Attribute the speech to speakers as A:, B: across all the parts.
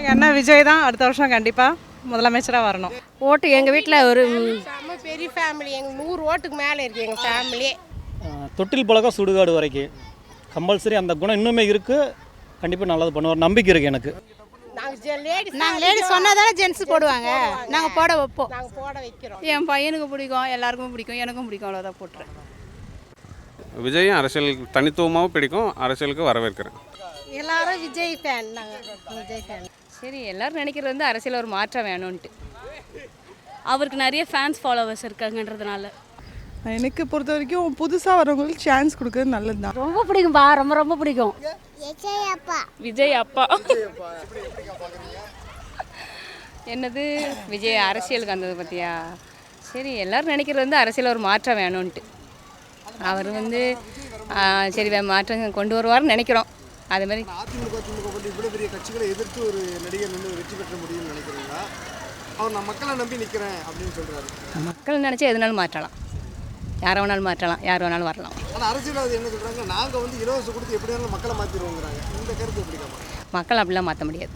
A: எங்கள் அண்ணா விஜய் தான் அடுத்த வருஷம் கண்டிப்பாக முதலமைச்சராக வரணும்.
B: ஓட்டு எங்கள் வீட்டில் ஒரு
C: பெரிய ஃபேமிலி எங்கள் நூறு ஓட்டுக்கு மேலே இருக்குது எங்கள் ஃபேமிலியே
D: தொட்டில் பழக்கம் சுடுகாடு வரைக்கும். கம்பல்சரி அந்த குணம் இன்னுமே இருக்குது கண்டிப்பாக நல்லது பண்ணுவார். நம்பிக்கை இருக்குது எனக்கு.
C: நாங்கள் லேடிஸ்
E: நாங்கள் லேடிஸ் சொன்னால் தானே ஜென்ஸ் போடுவாங்க. நாங்கள் போட வைப்போம்.
C: நாங்கள் போட வைக்கிறோம்.
E: என் பையனுக்கு பிடிக்கும் எல்லாருக்கும் பிடிக்கும் எனக்கும் பிடிக்கும் அவ்வளோதான் போட்டுறேன்.
F: விஜயும் அரசியல் தனித்துவமாகவும் பிடிக்கும். அரசியலுக்கு வரவேற்கிறேன்.
C: எல்லாரும் விஜய் ஃபேன் நாங்கள் விஜய் ஃபேன்
B: சரி எல்லாரும் நினைக்கிறது வந்து அரசியல் ஒரு மாற்றம் வேணும்ன்ட்டு. அவருக்கு நிறைய ஃபேன்ஸ் ஃபாலோவர்ஸ் இருக்காங்கன்றதுனால.
A: எனக்கு பொறுத்த வரைக்கும் புதுசாக வரவங்களுக்கு சான்ஸ் கொடுக்கறது நல்லது தான்
B: ரொம்ப பிடிக்கும்பா ரொம்ப ரொம்ப பிடிக்கும். விஜய் அப்பா. என்னது? விஜய் அரசியலுக்கு வந்தது பற்றியா சரி எல்லாரும் நினைக்கிறது வந்து அரசியல் ஒரு மாற்றம் வேணும்ன்ட்டு. அவர் வந்து சரி வே- மாற்றம் கொண்டு வருவார்னு நினைக்கிறோம். அது மாதிரி
G: அதிமுக திமுக போட்டு இவ்வளோ பெரிய கட்சிகளை எதிர்த்து ஒரு நடிகர் நின்று வெற்றி பெற்ற முடியும்னு நினைக்கிறீங்களா? அவர் நான் மக்களை நம்பி நிற்கிறேன் அப்படின்னு சொல்கிறாரு
B: மக்கள் நினச்சா எதுனாலும் மாற்றலாம். யாரை வேணாலும் மாற்றலாம் யார் வேணாலும் வரலாம்.
G: ஆனால் அரசியல்வாதி என்ன சொல்கிறாங்க நாங்கள் வந்து இலவசம் கொடுத்து எப்படி வேணாலும் மக்களை மாற்றிடுவோங்கிறாங்க இந்த கருத்து எப்படி
B: மக்கள் அப்படிலாம் மாற்ற முடியாது.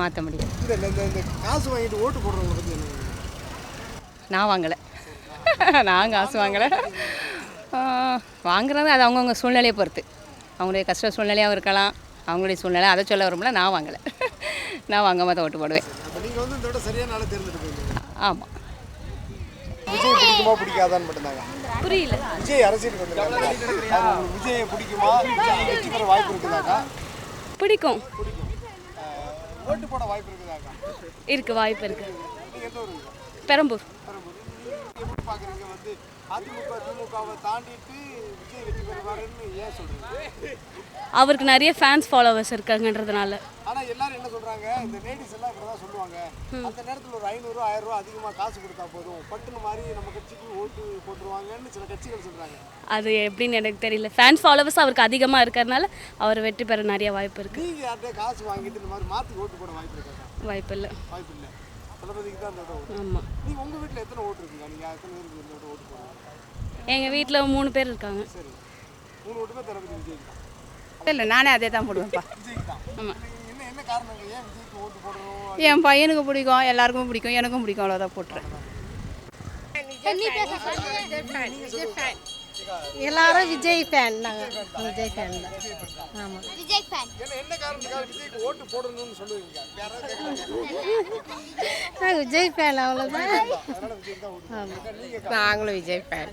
B: மாற்ற முடியாது.
G: இந்த இந்த காசு வாங்கிட்டு ஓட்டு போடுறவங்களை பற்றி என்ன
B: நான் வாங்கலை. நான் காசு வாங்கலை. வாங்குறது அது அவங்கவுங்க சூழ்நிலையை பொறுத்து. அவங்களுடைய கஷ்ட சூழ்நிலையாகவும் இருக்கலாம். அவங்களுடைய சூழ்நிலை அதை சொல்ல வரும்ல நான் வாங்கலை. நான் வாங்காம தான் ஓட்டு போடுவேன். ஆமாம்
G: விஜய் பிடிக்குமா பிடிக்காதான்னு மட்டும்தாங்க
B: புரியல.
G: விஜய் அரசியலுக்கு வந்துருக்காங்க விஜயை பிடிக்குமா? வாய்ப்பு இருக்குதாக்கா
B: பிடிக்கும்.
G: ஓட்டு போட வாய்ப்பு இருக்குதாக்கா?
B: இருக்குது வாய்ப்பு
G: எந்த ஊருக்கு
B: பெரம்பூர்.
G: எப்படி பார்க்குறீங்க வந்து அதிமுக திமுகவை தாண்டிட்டு விஜய் வெற்றி பெறுவாருன்னு ஏன் சொல்றீங்க?
B: அவருக்கு நிறைய ஃபேன்ஸ் ஃபாலோவர்ஸ் இருக்காங்கன்றதுனால.
G: ஆனா எல்லாரும் என்ன சொல்றாங்க இந்த லேடிஸ் எல்லாம் இப்படிதான் சொல்லுவாங்க. அந்த நேரத்துல ஒரு ஐநூறு ஆயிரம் ரூபாய் அதிகமா காசு கொடுத்தா போதும். பட்டுன மாதிரி நம்ம கட்சிக்கு ஓட்டு போட்டுருவாங்கன்னு சில கட்சிகள் சொல்றாங்க.
B: அது எப்படின்னு எனக்கு தெரியல. ஃபேன்ஸ் ஃபாலோவர்ஸ் அவருக்கு அதிகமாக இருக்கிறதுனால அவர் வெற்றி பெற நிறைய வாய்ப்பு இருக்குது
G: நீங்க யார்கிட்ட காசு வாங்கிட்டு இந்த மாதிரி மாத்தி ஓட்டு போட வாய்ப்பு இருக்காங்க
B: வாய்ப்பு இல்லை.
G: வாய்ப்பு இல்லை. தளபதிக்கு தான் அந்த ஓட்டு.
B: ஆமாம்
G: நீங்க உங்க வீட்டுல எத்தனை ஓட்டு இருக்குங்க? நீங்க எத்தனை பேருக்கு இந்த ஓட்டு ஓட்டு போடுறீங்க
B: எங்கள் வீட்டில் மூணு பேர் இருக்காங்க.
G: சரி. மூணு ஓட்டுமே தளபதி விஜய் தான்.
E: இல்லை நானே அதே தான் போடுவேன்ப்பா.
G: விஜய்க்கு தான்.
E: ஆமாம் என் பையனுக்கு பிடிக்கும் எல்லாருக்கும் பிடிக்கும் எனக்கும் பிடிக்கும் அவ்வளோதான் போட்டுறேன்.
C: எல்லாரும் விஜய் ஃபேன் நாங்கள் விஜய் ஃபேன் தான். ஆமாம்
G: என்ன என்ன காரணத்துக்காக விஜய்க்கு ஓட்டு போடணும்னு சொல்லுவீங்க? யாராவது கேட்குறாங்க
C: நாங்கள் விஜய் ஃபேன் அவ்வளோதான் நாங்களும் விஜய் ஃபேன்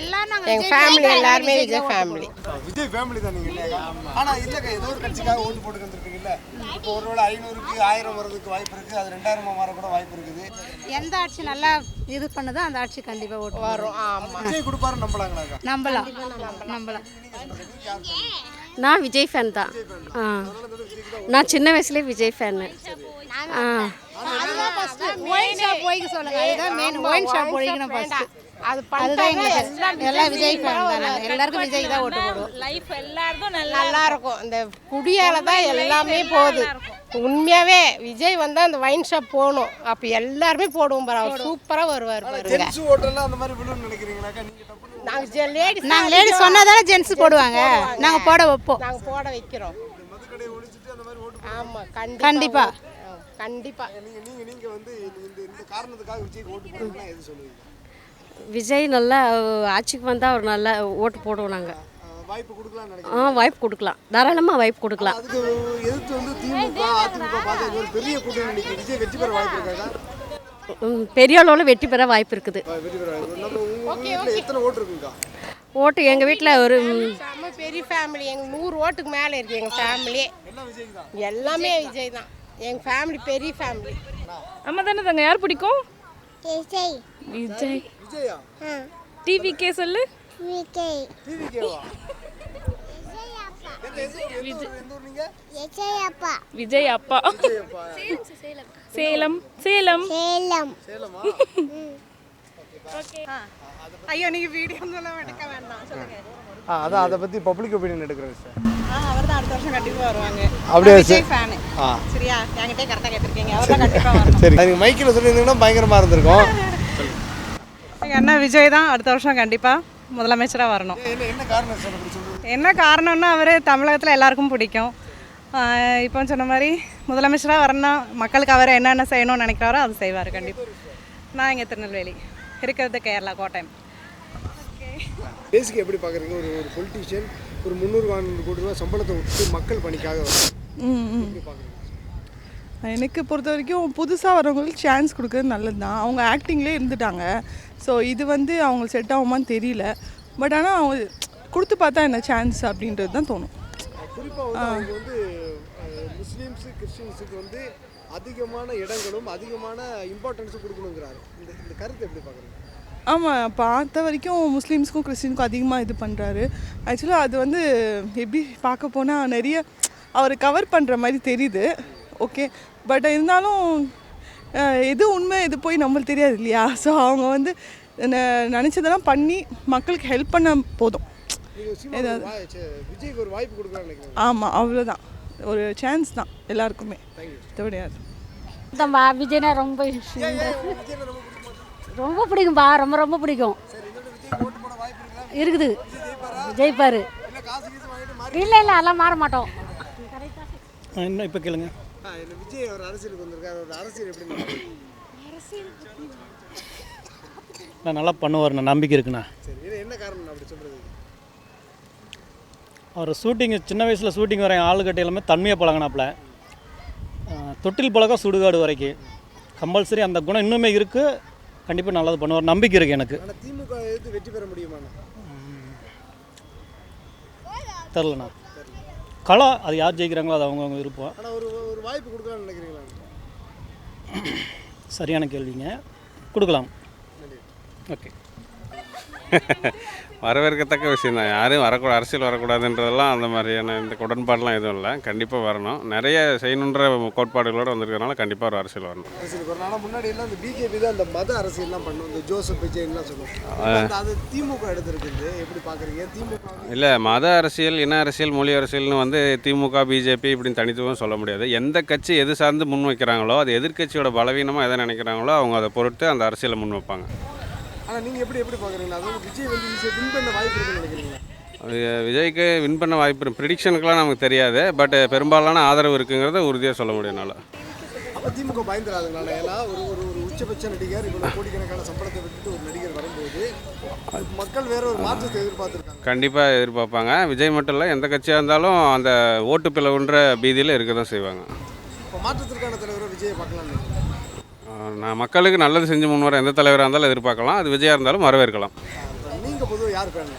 E: எல்லாம்
C: எங்கள் ஃபேமிலி எல்லாருமே விஜய் ஃபேமிலி
G: விஜய் ஃபேமிலி தான் நீங்க இல்லையா ஆனா இல்லக்கா ஏதோ ஒரு கட்சிக்காக ஓட்டு போட்டு வந்துருப்பீங்கல்ல இப்போ ஒருவேளை ஐநூறுக்கு ஆயிரம் வர்றதுக்கு வாய்ப்பு இருக்கு. அது ரெண்டாயிரமா மாற கூட வாய்ப்பு இருக்குது.
E: எந்த ஆட்சி நல்லா இது பண்ணுதோ அந்த ஆட்சி கண்டிப்பாக ஓட்டு
C: வரும். ஆமாம்
G: விஜய் கொடுப்பாரு நம்பலாங்களாக்கா
E: நம்பலாம். நம்பலாம்.
B: நான் விஜய் ஃபேன் தான். ஆ. நான் சின்ன வயசுலேயே விஜய் ஃபேனு ஆ.
E: ஒயின் ஷாப் போய்க்க சொல்லுங்க. அதுதான் மெயின் ஒயின் ஷாப் போய்க்கணும் ஃபர்ஸ்ட்
C: அது
E: அதுதான் எங்களுக்கு எல்லாம் விஜய் ஃபேன் தான். எல்லாருக்கும் விஜய் தான் ஓட்டு போடுவோம்.
B: லைஃப் எல்லாருக்கும்
C: நல்லா இருக்கும் இந்த குடியால தான் எல்லாமே போகுது. உண்மையாவே விஜய் வந்தா அந்த வைன் ஷாப் போகணும். அப்ப எல்லாருமே போடுவோம் பாரு. அவர் சூப்பரா வருவார் பாருங்க.
G: ஜென்ஸ் ஓட்டெல்லாம் அந்த மாதிரி விழுன்னு நினைக்கிறீங்களாக்கா? நீங்க தப்பு
C: நாங்க லேடிஸ்
E: நாங்கள் லேடிஸ் சொன்னால் தானே ஜென்ஸ் போடுவாங்க. நாங்கள் போட வைப்போம்.
C: நாங்க போட வைக்கிறோம்.
G: மதுக்கடையை ஒழிச்சிட்டு அந்த மாதிரி ஓட்டு
C: ஆமா
E: கண்டிப்பா.
C: கண்டிப்பா. ஆ, கண்டிப்பா.
G: நீங்க நீங்க நீங்க வந்து இந்த இந்த காரணத்துக்காக விஜய்க்கு ஓட்டு போடுறீங்கன்னா எது சொல்லுவீங்க?
B: விஜய் நல்லா ஆட்சிக்கு வந்தால் அவர் நல்லா ஓட்டு போடுவோம் நாங்கள்
G: வாய்ப்பு கொடுக்கலாம்னு நினைக்கிறேன்
B: ஆ வாய்ப்பு கொடுக்கலாம். தாராளமாக வாய்ப்பு கொடுக்கலாம்.
G: அதுக்கு எதிர்த்து வந்து திமுக அதிமுக பார்த்து ஒரு பெரிய கூட்டணி நிற்கும் விஜய் வெற்றி பெற வாய்ப்பு இருக்காக்கா
B: ம், பெரிய அளவில் வெற்றி பெற வாய்ப்பு இருக்குது.
G: வெற்றி பெற வாய்ப்பு நம்ம உங்க வீட்டில் எத்தனை ஓட்டு இருக்குங்கக்கா
B: ஓட்டு எங்கள் வீட்டில் ஒரு ம்,
C: செம்ம பெரிய ஃபேமிலி எங்க நூறு ஓட்டுக்கு மேல இருக்கு எங்க ஃபேமிலியே
G: எல்லாம் விஜய் தான்
C: எல்லாமே விஜய் தான் எங்க ஃபேமிலி பெரிய ஃபேமிலி
A: அம்மா தானே தாங்க யார் பிடிக்கும்?
C: விஜய்.
A: விஜய்.
G: விஜயா?
A: டிவி கே சொல்லு.
C: விஜய்
G: டிவி கேவா எந்த எந்த ஊர், எந்த ஊர், எந்த ஊர் நீங்க
C: விஜய் அப்பா
A: விஜய் அப்பா
G: விஜயப்பா.
A: சேலம். சேலம்.
C: சேலம்?
G: சேலமா
A: ஐயோ நீங்கள் வீடியோ எடுக்க வேண்டாம். சொல்லுங்க.
G: ஆ அதான் அதை பற்றி பப்ளிக் ஒப்பீனியன் எடுக்கிறேன் சார்
A: ஆ அவர் தான் அடுத்த வருஷம் கண்டிப்பாக வருவாங்க.
G: அப்படியா?
A: விஜய் ஃபேனு
G: ஆ.
A: சரியா? என்கிட்டே கரெக்டாக கேட்டிருக்கீங்க. அவர் தான் கண்டிப்பாக வரணும்.
G: சரி. அதுக்கு மைக்கில் சொல்லியிருந்தீங்கன்னா பயங்கரமாக இருந்திருக்கும்.
A: அண்ணா விஜய் தான் அடுத்த வருஷம் கண்டிப்பாக முதலமைச்சராக வரணும்.
G: என்ன
A: காரணம்னா அவர் தமிழகத்தில் எல்லாருக்கும் பிடிக்கும்.
E: இப்போ சொன்ன மாதிரி முதலமைச்சராக வரணும் மக்களுக்கு அவர் என்னென்ன செய்யணும்னு நினைக்கிறாரோ அது செய்வார் கண்டிப்பாக நான் இங்கே திருநெல்வேலி. இருக்கிறது கேரளா கோட்டயம்.
G: பேசிக் எப்படி பார்க்குறீங்க ஒரு ஒரு பொலிட்டீஷியன் ஒரு முந்நூறு நானூறு கோடி ரூபா சம்பளத்தை விட்டு மக்கள் பணிக்காக
A: எனக்கு பொறுத்த வரைக்கும் புதுசாக வரவங்களுக்கு சான்ஸ் கொடுக்கறது நல்லது தான் அவங்க ஆக்டிங்லேயே இருந்துட்டாங்க. ஸோ இது வந்து அவங்க செட் ஆகுமான்னு தெரியல. பட் ஆனால் அவங்க கொடுத்து பார்த்தா என்ன சான்ஸ் அப்படின்றது தான் தோணும்.
G: முஸ்லீம்ஸு கிறிஸ்டின்ஸுக்கு வந்து அதிகமான இடங்களும் அதிகமான இம்பார்ட்டன்ஸும் கொடுக்கணுங்கிறாரு. இந்த இந்த கருத்தை எப்படி பார்க்குறீங்க?
A: ஆமாம் பார்த்த வரைக்கும் முஸ்லீம்ஸ்க்கும் கிறிஸ்டினுக்கும் அதிகமாக இது பண்ணுறாரு ஆக்சுவலாக அது வந்து எப்படி பார்க்க போனால் நிறைய அவர் கவர் பண்ணுற மாதிரி தெரியுது. ஓகே பட் இருந்தாலும் எது உண்மை இது போய் நம்மளுக்கு தெரியாது இல்லையா? ஸோ அவங்க வந்து ந- நினச்சதெல்லாம் பண்ணி மக்களுக்கு ஹெல்ப் பண்ண போதும்.
G: ச்சே, விஜய்க்கு ஒரு வாய்ப்பு
A: ஆமாம் அவ்வளோதான் ஒரு சான்ஸ் தான் எல்லாருக்குமே. கிடையாது.
H: தம்பா விஜய்னா ரொம்ப ரொம்ப பிடிக்கும்பா ரொம்ப ரொம்ப பிடிக்கும். இருக்குது? ஜெயிப்பார்? இல்லை இல்லை அதெல்லாம் மாற மாட்டோம்.
D: என்ன இப்போ கேளுங்க.
G: இந்த விஜய் ஒரு அரசியலுக்கு வந்திருக்காரு. ஒரு அரசியல் எப்படி?
D: நான் நல்லா பண்ணுவார் நான் நம்பிக்கை இருக்குண்ணா.
G: சரி இது என்ன காரணம் அப்படி சொல்கிறது
D: அவர் ஷூட்டிங் சின்ன வயசில் ஷூட்டிங் வர ஆளுகட்டை எல்லாமே தன்மையாக பழகினாப்புல. தொட்டில் பழக்கம் சுடுகாடு வரைக்கும் கம்பல்சரி அந்த குணம் இன்னுமே இருக்குது கண்டிப்பாக நல்லது பண்ணுவார். நம்பிக்கை இருக்குது எனக்கு.
G: திமுக எதிர்த்து வெற்றி பெற முடியுமாண்ணா
D: தெரிலண்ணா களம் அது யார் ஜெயிக்கிறாங்களோ அது அவங்கவுங்க விருப்பம்.
G: வாய்ப்பு கொடுக்கலாம்னு நினைக்கிறீங்களா?
D: சரியான கேள்விங்க. கொடுக்கலாம். ஓகே.
F: வரவேற்கத்தக்க விஷயம் தான். யாரும் வரக்கூடாது அரசியல் வரக்கூடாதுன்றதெல்லாம் அந்த மாதிரியான இந்த உடன்பாடெலாம் எதுவும் இல்லை. கண்டிப்பாக வரணும். நிறைய செய்யணுன்ற கோட்பாடுகளோடு வந்திருக்கறனால கண்டிப்பாக ஒரு அரசியல் வரணும்.
G: முன்னாடி எல்லாம் இந்த பிஜேபி தான் இந்த மத அரசியல்லாம் பண்ணும் இந்த ஜோசப் விஜய்லாம் சொல்லுவோம் அது திமுக எடுத்திருக்குது. எப்படி பார்க்குறீங்க திமுக
F: இல்லை மத அரசியல் இன அரசியல் மொழி அரசியல்னு வந்து திமுக பிஜேபி இப்படின்னு தனித்துவம் சொல்ல முடியாது. எந்த கட்சி எது சார்ந்து முன் வைக்கிறாங்களோ அது எதிர்க்கட்சியோட பலவீனமாக எதை நினைக்கிறாங்களோ அவங்க அதை பொறுத்து அந்த அரசியலை முன் வைப்பாங்க
G: ஆனால் நீங்கள் எப்படி எப்படி பார்க்குறீங்களா அது வந்து விஜய் வந்து ஈஸியாக வின் பண்ண வாய்ப்பு இருக்குன்னு நினைக்கிறீங்களா?
F: விஜய்க்கு வின் பண்ண வாய்ப்பு ப்ரிடிக்ஷனுக்குலாம் நமக்கு தெரியாது. பட் பெரும்பாலான ஆதரவு இருக்குங்கிறத உறுதியாக சொல்ல முடியும் என்னால்.
G: அப்போ திமுக பயந்துடாதுங்களா? ஏன்னா ஒரு ஒரு ஒரு உச்சபட்ச நடிகர் இவ்வளோ கோடிக்கணக்கான சம்பளத்தை விட்டுட்டு ஒரு நடிகர் வரும்போது மக்கள் வேற ஒரு மாற்றத்தை எதிர்பார்த்துருக்காங்க.
F: கண்டிப்பாக எதிர்பார்ப்பாங்க. விஜய் மட்டும் இல்லை எந்த கட்சியாக இருந்தாலும் அந்த ஓட்டு பிளவுன்ற பீதியில் இருக்க தான் செய்வாங்க.
G: இப்போ மாற்றத்திற்கான தலைவரை விஜயை பார்க்கலாம்னு
F: ஆஹ் நான் மக்களுக்கு நல்லது செஞ்சு முன் வர எந்த தலைவராக இருந்தாலும் எதிர்பார்க்கலாம். அது விஜயாக இருந்தாலும் வரவேற்கலாம்.
G: நீங்கள் பொதுவாக யார் ஃபேன்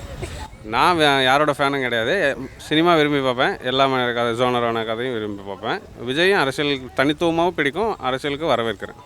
F: நான் யாரோட ஃபேனும் கிடையாது. சினிமா விரும்பி பார்ப்பேன். எல்லா கதை ஜோனரான கதையும் விரும்பி பார்ப்பேன். விஜயும் அரசியல் தனித்துவமாகவும் பிடிக்கும். அரசியலுக்கு வரவேற்கிறேன்.